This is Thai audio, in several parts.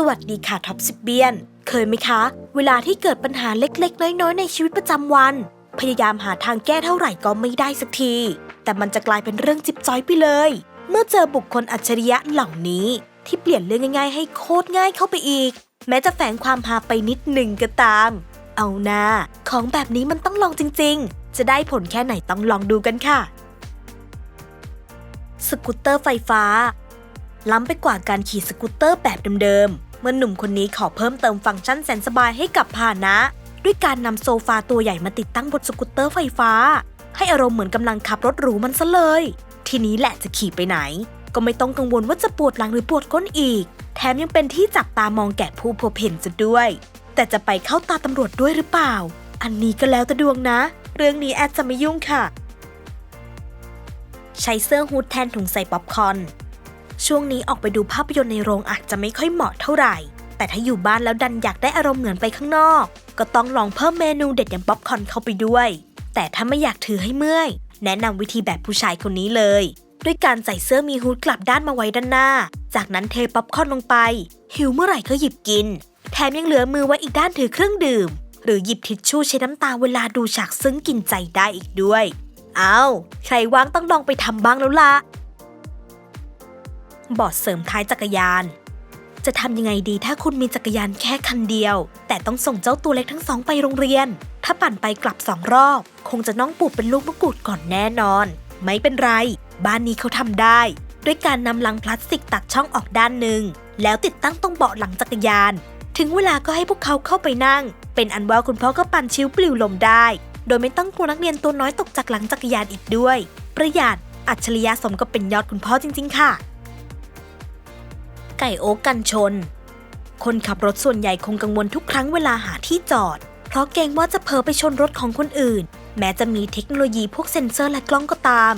สวัสดีค่ะท็อปสิบเบียน เคยไหมคะ เวลาที่เกิดปัญหาเล็กๆ น้อยๆ ในชีวิตประจำวัน พยายามหาทางแก้เท่าไหร่ก็ไม่ได้สักที แต่มันจะกลายเป็นเรื่องจิบจ้อยไปเลย เมื่อเจอบุคคลอัจฉริยะเหล่านี้ ที่เปลี่ยนเรื่องง่ายๆ ให้โคตรง่ายเข้าไปอีก แม้จะแฝงความฮาไปนิดหนึ่งก็ตาม เอานา ของแบบนี้มันต้องลองจริง ๆ จะได้ผลแค่ไหนต้องลองดูกันค่ะ สกูตเตอร์ไฟฟ้าล้ำไปกว่าการขี่สกูตเตอร์แบบเดิมๆ เมื่อหนุ่มคนนี้ขอเพิ่มเติมฟังก์ชันแสนสบายให้กับพานะ ด้วยการนำโซฟาตัวใหญ่มาติดตั้งบนสกูตเตอร์ไฟฟ้า ให้อารมณ์เหมือนกำลังขับรถหรูมันซะเลย ทีนี้แหละจะขี่ไปไหน ก็ไม่ต้องกังวลว่าจะปวดหลังหรือปวดก้นอีก แถมยังเป็นที่จับตามองแก่ผู้พบเห็นซะด้วย แต่จะไปเข้าตาตำรวจด้วยหรือเปล่า อันนี้ก็แล้วแต่ดวงนะ เรื่องนี้แอดจะไม่ยุ่งค่ะ ใช้เสื้อฮูดแทนถุงใส่ป๊อปคอร์น ช่วงนี้ออกไปดูภาพยนตร์ในโรงอาจจะไม่ค่อยเหมาะเท่าไหร่ แต่ถ้าอยู่บ้านแล้วดันอยากได้อารมณ์เหมือนไปข้างนอก ก็ต้องลองเพิ่มเมนูเด็ดอย่างป๊อปคอร์นเข้าไปด้วย แต่ถ้าไม่อยากถือให้เมื่อย แนะนำวิธีแบบผู้ชายคนนี้เลย ด้วยการใส่เสื้อมีฮูดกลับด้านมาไว้ด้านหน้า จากนั้นเทป๊อปคอร์นลงไป หิวเมื่อไหร่ก็หยิบกิน แถมยังเหลือมือไว้อีกด้านถือเครื่องดื่ม หรือหยิบทิชชู่เช็ดน้ำตาเวลาดูฉากซึ้งกินใจได้อีกด้วย เอาใครว่างต้องลองไปทำบ้างแล้วล่ะ บอร์ดเสริมท้ายจักรยาน จะทำยังไงดีถ้าคุณมีจักรยานแค่คันเดียว แต่ต้องส่งเจ้าตัวเล็กทั้งสองไปโรงเรียน ถ้าปั่นไปกลับสองรอบ คงจะน้องปูดเป็นลูกมะกรูดก่อนแน่นอน ไม่เป็นไร บ้านนี้เขาทำได้ ด้วยการนำลังพลาสติกตัดช่องออกด้านหนึ่ง แล้วติดตั้งตรงเบาะหลังจักรยาน ถึงเวลาก็ให้พวกเขาเข้าไปนั่ง เป็นอันว่าคุณพ่อก็ปั่นชิวปลิวลมได้ โดยไม่ต้องกลัวนักเรียนตัวน้อยตกจากหลังจักรยานอีกด้วย ประหยัดอัจฉริยะสมกับเป็นยอดคุณพ่อจริง ๆ ค่ะ ไก่โอ๊กกันชน คนขับรถส่วนใหญ่คงกังวลทุกครั้งเวลาหาที่จอด เพราะเกรงว่าจะเผลอไปชนรถของคนอื่น แม้จะมีเทคโนโลยีพวกเซ็นเซอร์และกล้องก็ตาม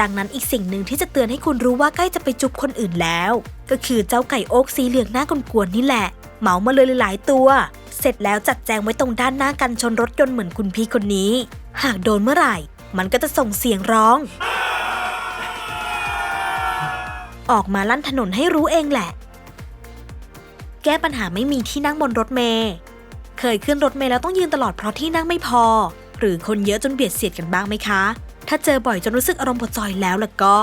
ดังนั้นอีกสิ่งหนึ่งที่จะเตือนให้คุณรู้ว่าใกล้จะไปจุบคนอื่นแล้ว ก็คือเจ้าไก่โอ๊กสีเหลืองหน้ากวนๆนี่แหละเหมามาเลยหลายตัว เสร็จแล้วจัดแจงไว้ตรงด้านหน้ากันชนรถยนต์เหมือนคุณพี่คนนี้ หากโดนเมื่อไหร่ มันก็จะส่งเสียงร้อง ออกมาลั่นถนนให้รู้เองแหละ แก้ปัญหาไม่มีที่นั่งบนรถเมล์เคยขึ้นรถเมล์แล้วต้องยืนตลอดเพราะที่นั่งไม่พอ หรือคนเยอะจนเบียดเสียดกันบ้างไหมคะ ถ้าเจอบ่อยจนรู้สึกอารมณ์ปวดจอยแล้วล่ะก็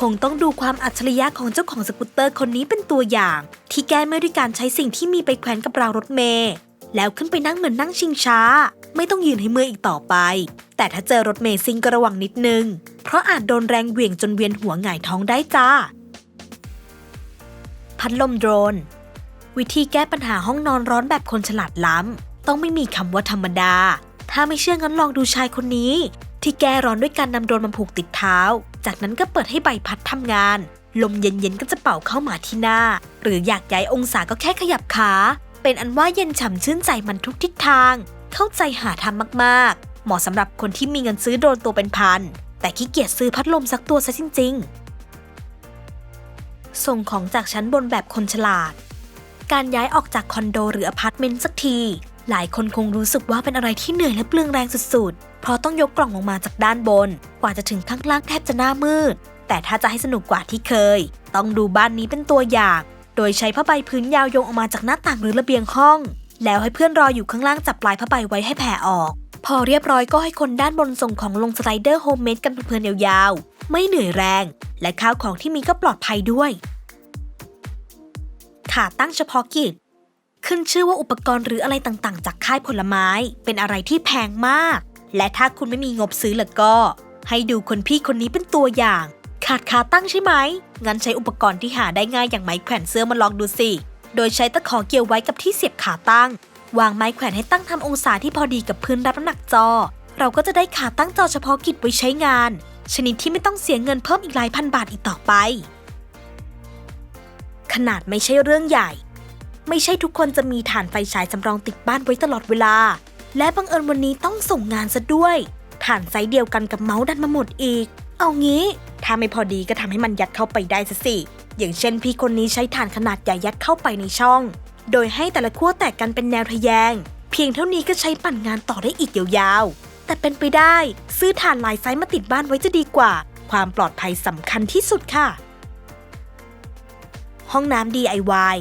คงต้องดูความอัจฉริยะของเจ้าของสกูตเตอร์คนนี้เป็นตัวอย่าง ที่แก้ไม่ด้วยการใช้สิ่งที่มีไปแขวนกับรางรถเมล์แล้วขึ้นไปนั่งเหมือนนั่งชิงช้า ไม่ต้องยืนให้เมื่อยอีกต่อไป แต่ถ้าเจอรถเมล์ซิงก็ระวังนิดนึง เพราะอาจโดนแรงเหวี่ยงจนเวียนหัวหงายท้องได้จ้า พัดลมโดรน วิธีแก้ปัญหาห้องนอนร้อนแบบคนฉลาดล้ำ ต้องไม่มีคำว่าธรรมดา ถ้าไม่เชื่องั้นลองดูชายคนนี้ ที่แก้ร้อนด้วยการนำโดรนมาผูกติดเท้า จากนั้นก็เปิดให้ใบพัดทำงาน ลมเย็นๆก็จะเป่าเข้ามาที่หน้า หรืออยากย้ายองศาก็แค่ขยับขา เป็นอันว่าเย็นฉ่ำชื่นใจมันทุกทิศทาง เข้าใจหาทำมากๆ เหมาะสำหรับคนที่มีเงินซื้อโดรนตัวเป็นพัน แต่ขี้เกียจซื้อพัดลมสักตัวซะจริง ๆ ส่งของจากชั้นบนแบบคนฉลาด การย้ายออกจากคอนโดหรืออพาร์ตเมนต์สักที หลายคนคงรู้สึกว่าเป็นอะไรที่เหนื่อยและเปลืองแรงสุดๆ เพราะต้องยกกล่องลงมาจากด้านบน กว่าจะถึงข้างล่างแทบจะหน้ามืด แต่ถ้าจะให้สนุกกว่าที่เคย ต้องดูบ้านนี้เป็นตัวอย่าง โดยใช้ผ้าใบพื้นยาวโยงออกมาจากหน้าต่างหรือระเบียงห้อง แล้วให้เพื่อนรออยู่ข้างล่างจับปลายผ้าใบไว้ให้แผ่ออก พอเรียบร้อยก็ให้คนด้านบนส่งของลงสไลเดอร์โฮมเมดกันเพลินๆยาวๆ ไม่เหนื่อยแรง และข้าวของที่มีก็ปลอดภัยด้วย ขาตั้งเฉพาะกิจ ขึ้นชื่อว่าอุปกรณ์หรืออะไรต่างๆ จากค่ายผลไม้เป็นอะไรที่แพงมาก และถ้าคุณไม่มีงบซื้อล่ะก็ ให้ดูคนพี่คนนี้เป็นตัวอย่าง ขาดขาตั้งใช่ไหม งั้นใช้อุปกรณ์ที่หาได้ง่ายอย่างไม้แขวนเสื้อมาลองดูสิ โดยใช้ตะขอเกี่ยวไว้กับที่เสียบขาตั้ง วางไม้แขวนให้ตั้งทำองศาที่พอดีกับพื้นรับน้ำหนักจอ เราก็จะได้ขาตั้งจอเฉพาะกิจไว้ใช้งาน ชนิดที่ไม่ต้องเสียเงินเพิ่มอีกหลายพันบาทอีกต่อไป ขนาดไม่ใช่เรื่องใหญ่ ไม่ใช่ทุกคนจะมีฐานไฟฉายสำรองติดบ้านไว้ตลอดเวลา และบังเอิญวันนี้ต้องส่งงานซะด้วยฐานไซส์เดียวกันกับเมาส์ดันมาหมดอีก เอางี้ ถ้าไม่พอดีก็ทำให้มันยัดเข้าไปได้สิ อย่างเช่นพี่คนนี้ใช้ฐานขนาดใหญ่ยัดเข้าไปในช่อง โดยให้แต่ละขั้วแตกกันเป็นแนวทะแยง เพียงเท่านี้ก็ใช้ปั่นงานต่อได้อีกยาวๆ แต่เป็นไปได้ ซื้อฐานหลายไซส์มาติดบ้านไว้จะดีกว่า ความปลอดภัยสำคัญที่สุดค่ะ ห้องน้ำ DIY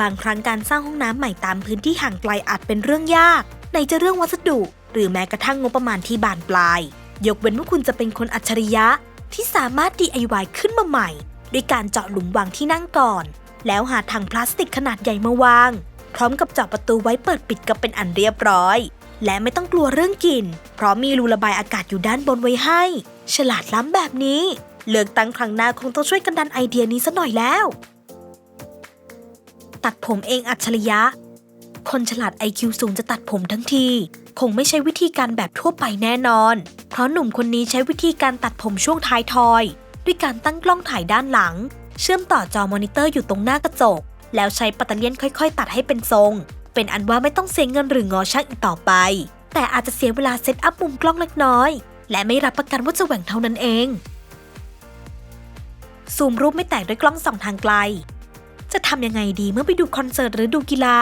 บางครั้งการสร้างห้องน้ำใหม่ตามพื้นที่ห่างไกลอาจเป็นเรื่องยากไหนจะเรื่องวัสดุ หรือแม้กระทั่งงบประมาณที่บานปลาย ยกเว้นว่าคุณจะเป็นคนอัจฉริยะ ที่สามารถ DIY ขึ้นมาใหม่ ด้วยการเจาะหลุมวางที่นั่งก่อน แล้วหาถังพลาสติกขนาดใหญ่มาวาง พร้อมกับเจาะประตูไว้เปิดปิดก็เป็นอันเรียบร้อย และไม่ต้องกลัวเรื่องกลิ่นเพราะมีรูระบายอากาศอยู่ด้านบนไว้ให้ ฉลาดล้ำแบบนี้ เลือกตั้งครั้งหน้าคงต้องช่วยกันดันไอเดียนี้ซะหน่อยแล้ว ตัดผมเองอัจฉริยะ คนฉลาด IQ สูงจะตัดผมทั้งที คงไม่ใช่วิธีการแบบทั่วไปแน่นอน เพราะหนุ่มคนนี้ใช้วิธีการตัดผมช่วงท้ายทอย ด้วยการตั้งกล้องถ่ายด้านหลัง เชื่อมต่อจอมอนิเตอร์อยู่ตรงหน้ากระจก แล้วใช้ปัตเตอร์เลียนค่อย ๆ ตัดให้เป็นทรง เป็นอันว่าไม่ต้องเสียเงินหรืองอช่างอีกต่อไป แต่อาจจะเสียเวลาเซตอัพมุมกล้องเล็กน้อย และไม่รับประกันว่าจะแหว่งเท่านั้นเอง ซูมรูปไม่แตกด้วยกล้องส่องทางไกล จะทำยังไงดีเมื่อไปดูคอนเสิร์ตหรือดูกีฬา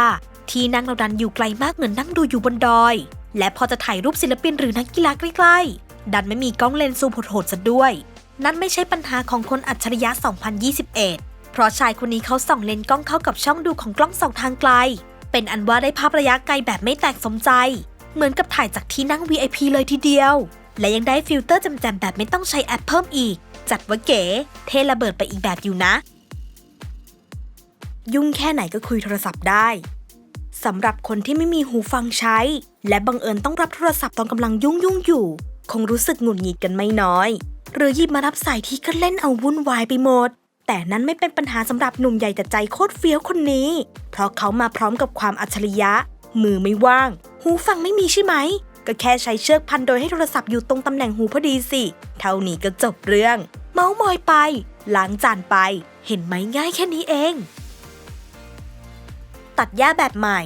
ที่นั่งเราดันอยู่ไกลมากเหมือนนั่งดูอยู่บนดอย และพอจะถ่ายรูปศิลปินหรือนักกีฬาใกล้ๆ ดันไม่มีกล้องเลนส์ซูมโหดๆซะด้วย นั่นไม่ใช่ปัญหาของคนอัจฉริยะ 2021 เพราะชายคนนี้เขาส่องเลนส์กล้องเข้ากับช่องดูของกล้องส่องทางไกล เป็นอันว่าได้ภาพระยะไกลแบบไม่แตกสมใจ เหมือนกับถ่ายจากที่นั่ง VIP เลยทีเดียว และยังได้ฟิลเตอร์แจมแบบไม่ต้องใช้แอปเพิ่มอีก จัดว่าเก๋ เทระเบิดไปอีกแบบอยู่นะ ยุ่งแค่ไหนก็คุยโทรศัพท์ได้สำหรับคนที่ไม่มีหูฟังใช้ และบังเอิญต้องรับโทรศัพท์ตอนกำลังยุ่งยุ่งอยู่ คงรู้สึกหงุดหงิดกันไม่น้อย หรือหยิบมารับสายที่ก็เล่นเอาวุ่นวายไปหมด แต่นั้นไม่เป็นปัญหาสำหรับหนุ่มใหญ่แต่ใจโคตรเฟี้ยวคนนี้ เพราะเขามาพร้อมกับความอัจฉริยะ มือไม่ว่าง หูฟังไม่มีใช่ไหม ก็แค่ใช้เชือกพันโดยให้โทรศัพท์อยู่ตรงตำแหน่งหูพอดีสิ เท่านี้ก็จบเรื่อง เมาส์มอยไป ล้างจานไป เห็นไหมง่ายแค่นี้เอง ตัดหญ้าแบบใหม่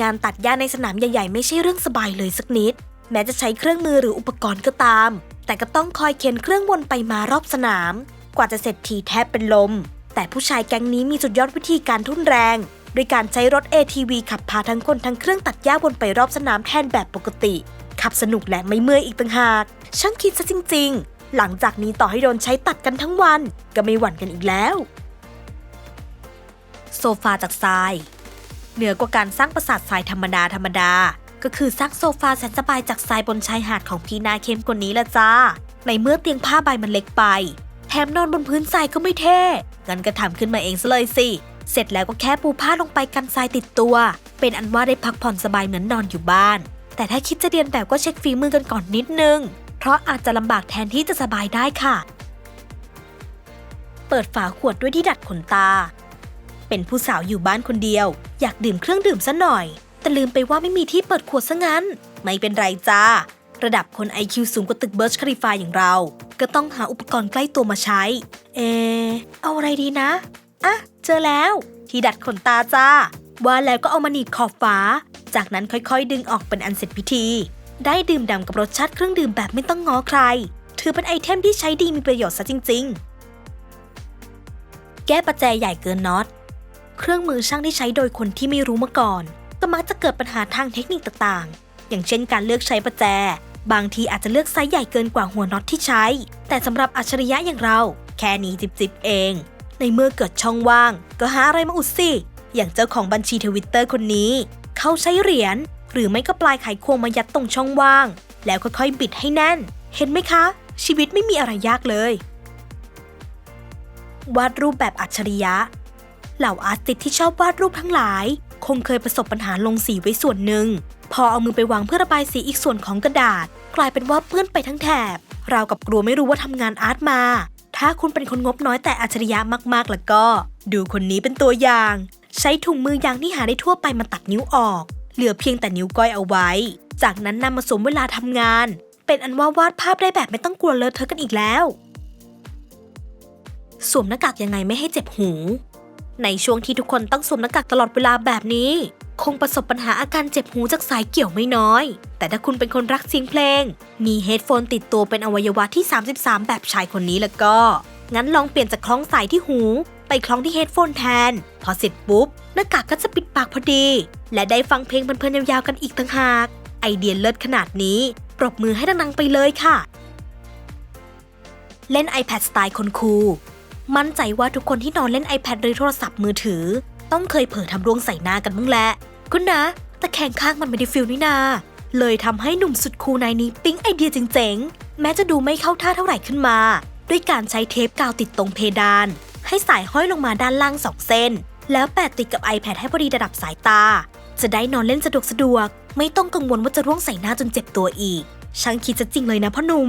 งานตัดหญ้าในสนามใหญ่ๆ ไม่ใช่เรื่องสบายเลยสักนิด แม้จะใช้เครื่องมือหรืออุปกรณ์ก็ตาม แต่ก็ต้องคอยเข็นเครื่องวนไปมารอบสนาม กว่าจะเสร็จทีแทบเป็นลม แต่ผู้ชายแก๊งนี้มีสุดยอดวิธีการทุ่นแรง ด้วยการใช้รถ ATV ขับพาทั้งคนทั้งเครื่องตัดหญ้าวนไปรอบสนามแทนแบบปกติ ขับสนุกและไม่เมื่อยอีกต่างหาก ช่างคิดซะจริง ๆ หลังจากนี้ต่อให้โดนใช้ตัดกันทั้งวัน ก็ไม่หวั่นกันอีกแล้ว โซฟาจากทราย เหนือกว่าการสร้างปราสาททรายธรรมดาธรรมดาก็คือสร้างโซฟาแสนสบายจากทรายบนชายหาดของพี่นาเข้มคนนี้ละจ้า ในเมื่อเตียงผ้าใบมันเล็กไป แถมนอนบนพื้นทรายก็ไม่เท่ งั้นก็ทำขึ้นมาเองซะเลยสิ เสร็จแล้วก็แค่ปูผ้าลงไปกันทรายติดตัว เป็นอันว่าได้พักผ่อนสบายเหมือนนอนอยู่บ้าน แต่ถ้าคิดจะเรียนแบบก็เช็คฝีมือกันก่อนนิดนึง เพราะอาจจะลำบากแทนที่จะสบายได้ค่ะ เปิดฝาขวดด้วยที่ดัดขนตา เป็นผู้สาวอยู่บ้านคนเดียว อยากดื่มเครื่องดื่มซะหน่อย แต่ลืมไปว่าไม่มีที่เปิดขวดซะงั้น ไม่เป็นไรจ้าระดับคน IQ สูงกว่าตึกเบิร์ชคาริฟาอย่างเรา ก็ต้องหาอุปกรณ์ใกล้ตัวมาใช้ เอ เอาอะไรดีนะ อะ เจอแล้ว ที่ดัดขนตาจ้า ว่าแล้วก็เอามาหนีบขอบฝา จากนั้นค่อยๆ ดึงออกเป็นอันเสร็จพิธี ได้ดื่มด่ำกับรสชาติเครื่องดื่มแบบไม่ต้องง้อใคร ถือเป็นไอเทมที่ใช้ดีมีประโยชน์ซะจริง ๆ แก้ประแจใหญ่เกินน็อต เครื่องมือช่างที่ใช้โดยคนที่ไม่รู้มาก่อน ก็มักจะเกิดปัญหาทางเทคนิคต่างๆ อย่างเช่นการเลือกใช้ประแจบางทีอาจจะเลือกไซส์ใหญ่เกินกว่าหัวน็อตที่ใช้ แต่สำหรับอัจฉริยะอย่างเรา แค่นี้จิบๆเอง ในเมื่อเกิดช่องว่าง ก็หาอะไรมาอุดสิ อย่างเจ้าของบัญชีทวิตเตอร์คนนี้ เขาใช้เหรียญหรือไม่ก็ปลายไขควงมายัดตรงช่องว่าง แล้วค่อยๆบิดให้แน่น เห็นไหมคะ ชีวิตไม่มีอะไรยากเลย วาดรูปแบบอัจฉริยะ เหล่าอาร์ติสที่ชอบวาดรูปทั้งหลาย คงเคยประสบปัญหาลงสีไว้ส่วนหนึ่ง พอเอามือไปวางเพื่อระบายสีอีกส่วนของกระดาษ กลายเป็นว่าเปื้อนไปทั้งแถบ ราวกับกลัวไม่รู้ว่าทำงานอาร์ตมา ถ้าคุณเป็นคนงบน้อยแต่อัจฉริยะมากๆ แล้วก็ ดูคนนี้เป็นตัวอย่าง ใช้ถุงมือยางที่หาได้ทั่วไปมาตัดนิ้วออก เหลือเพียงแต่นิ้วก้อยเอาไว้ จากนั้นนำมาสวมเวลาทำงาน เป็นอันว่าวาดภาพได้แบบไม่ต้องกลัวเลอะเทอะกันอีกแล้ว สวมหน้ากากยังไงไม่ให้เจ็บหู ในช่วงที่ทุกคนต้องสวมหน้ากากตลอดเวลาแบบนี้ คงประสบปัญหาอาการเจ็บหูจากสายเกี่ยวไม่น้อย แต่ถ้าคุณเป็นคนรักเสียงเพลง มีเฮดโฟนติดตัวเป็นอวัยวะที่ 33 แบบชายคนนี้แล้วก็ งั้นลองเปลี่ยนจากคล้องสายที่หู ไปคล้องที่เฮดโฟนแทน พอเสร็จปุ๊บ หน้ากากก็จะปิดปากพอดี และได้ฟังเพลงเพลินๆยาวๆกันอีกต่างหาก ไอเดียเลิศขนาดนี้ ปรบมือให้ดังๆไปเลยค่ะ เล่น iPad สไตล์คนคูลมั่นใจว่าทุกคนที่นอนเล่น iPad หรือโทรศัพท์มือถือ ต้องเคยเผลอทำร่วงใส่หน้ากันบ้างแหละ ก็นะแต่แข่งข้างมันไม่ได้ฟิลนี่นา เลยทำให้หนุ่มสุดคูลนายนี้ปิ๊งไอเดียเจ๋งๆ แม้จะดูไม่เข้าท่าเท่าไหร่ขึ้นมา ด้วยการใช้เทปกาวติดตรงเพดาน ให้สายห้อยลงมาด้านล่างสองเส้น แล้วแปะติดกับ iPad ให้พอดีระดับสายตา จะได้นอนเล่นสะดวกสะดวกๆไม่ต้องกังวลว่าจะร่วงใส่หน้าจนเจ็บตัวอีก ช่างคิดจะจริงเลยนะพ่อหนุ่ม